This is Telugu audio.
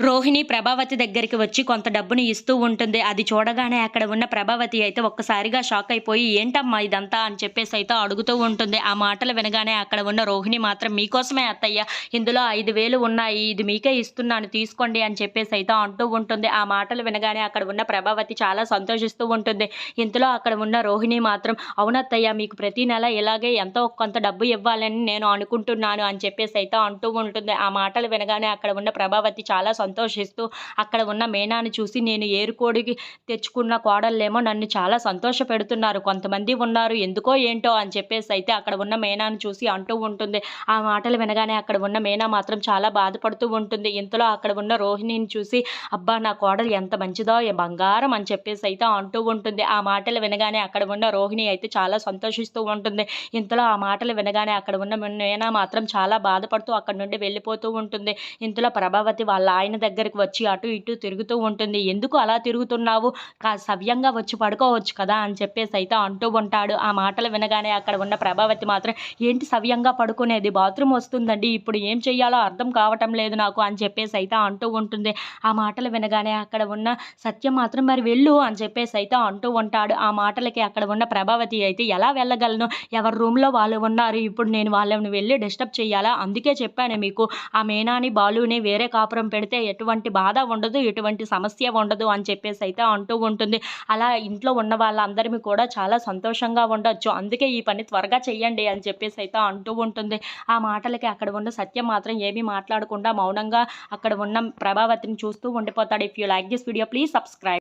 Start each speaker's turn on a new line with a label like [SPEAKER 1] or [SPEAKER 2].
[SPEAKER 1] రోహిణి ప్రభావతి దగ్గరికి వచ్చి కొంత డబ్బుని ఇస్తూ ఉంటుంది. అది చూడగానే అక్కడ ఉన్న ప్రభావతి అయితే ఒక్కసారిగా షాక్ అయిపోయి ఏంటమ్మా ఇదంతా? అని చెప్పేసి అయితే అడుగుతూ ఉంటుంది. ఆ మాటలు వినగానే అక్కడ ఉన్న రోహిణి మాత్రం మీకోసమే అత్తయ్య ఇందులో ఐదు వేలు ఉన్నాయి ఇది మీకే ఇస్తున్నాను తీసుకోండి అని చెప్పేసి అయితే అంటూ ఉంటుంది. ఆ మాటలు వినగానే అక్కడ ఉన్న ప్రభావతి చాలా సంతోషిస్తూ ఉంటుంది. ఇంతలో అక్కడ ఉన్న రోహిణి మాత్రం అవునత్తయ్య మీకు ప్రతి నెల ఇలాగే ఎంతో కొంత డబ్బు ఇవ్వాలని నేను అనుకుంటున్నాను అని చెప్పేసి అయితే అంటూ ఉంటుంది. ఆ మాటలు వినగానే అక్కడ ఉన్న ప్రభావతి చాలా సంతోషిస్తూ అక్కడ ఉన్న మేనాని చూసి నేను ఏరుకోడికి తెచ్చుకున్న కోడళ్ళేమో నన్ను చాలా సంతోష పెడుతున్నారు కొంతమంది ఉన్నారు. ఎందుకో ఏంటో అని చెప్పేసి అయితే అక్కడ ఉన్న మేనాను చూసి అంటూ ఉంటుంది. ఆ మాటలు వినగానే అక్కడ ఉన్న మేనా మాత్రం చాలా బాధపడుతూ ఉంటుంది. ఇంతలో అక్కడ ఉన్న రోహిణిని చూసి అబ్బా నా కోడలు ఎంత మంచిదో ఏ బంగారం అని చెప్పేసి అయితే అంటూ ఉంటుంది. ఆ మాటలు వినగానే అక్కడ ఉన్న రోహిణి అయితే చాలా సంతోషిస్తూ ఉంటుంది. ఇంతలో ఆ మాటలు వినగానే అక్కడ ఉన్న మేనా మాత్రం చాలా బాధపడుతూ అక్కడ నుండి వెళ్ళిపోతూ ఉంటుంది. ఇంతలో ప్రభావతి వాళ్ళ ఆయన దగ్గరికి వచ్చి అటు ఇటు తిరుగుతూ ఉంటుంది. ఎందుకు అలా తిరుగుతున్నావు? కా సవ్యంగా వచ్చి పడుకోవచ్చు కదా అని చెప్పేసి అయితే అంటూ ఉంటాడు. ఆ మాటలు వినగానే అక్కడ ఉన్న ప్రభావతి మాత్రం ఏంటి సవ్యంగా పడుకునేది? బాత్రూమ్ వస్తుందండి. ఇప్పుడు ఏం చెయ్యాలో అర్థం కావటం లేదు నాకు అని చెప్పేసి అయితే అంటూ ఉంటుంది. ఆ మాటలు వినగానే అక్కడ ఉన్న సత్యం మాత్రం మరి వెళ్ళు అని చెప్పేసి అయితే అంటూ ఉంటాడు. ఆ మాటలకి అక్కడ ఉన్న ప్రభావతి అయితే ఎలా వెళ్ళగలను? ఎవరి రూమ్లో వాళ్ళు ఉన్నారు? ఇప్పుడు నేను వాళ్ళని వెళ్ళి డిస్టర్బ్ చేయాలా అందుకే చెప్పాను మీకు. ఆ మేనాని బాలుని వేరే కాపురం పెడితే ఎటువంటి బాధ ఉండదు ఎటువంటి సమస్య ఉండదు అని చెప్పేసి అయితే అంటూ ఉంటుంది. అలా ఇంట్లో ఉన్న వాళ్ళందరినీ కూడా చాలా సంతోషంగా ఉండొచ్చు. అందుకే ఈ పని త్వరగా చెయ్యండి అని చెప్పేసి అయితే అంటూ ఉంటుంది. ఆ మాటలకి అక్కడ ఉన్న సత్యం మాత్రం ఏమీ మాట్లాడకుండా మౌనంగా అక్కడ ఉన్న ప్రభావతిని చూస్తూ ఉండిపోతాడు. If you like this video please subscribe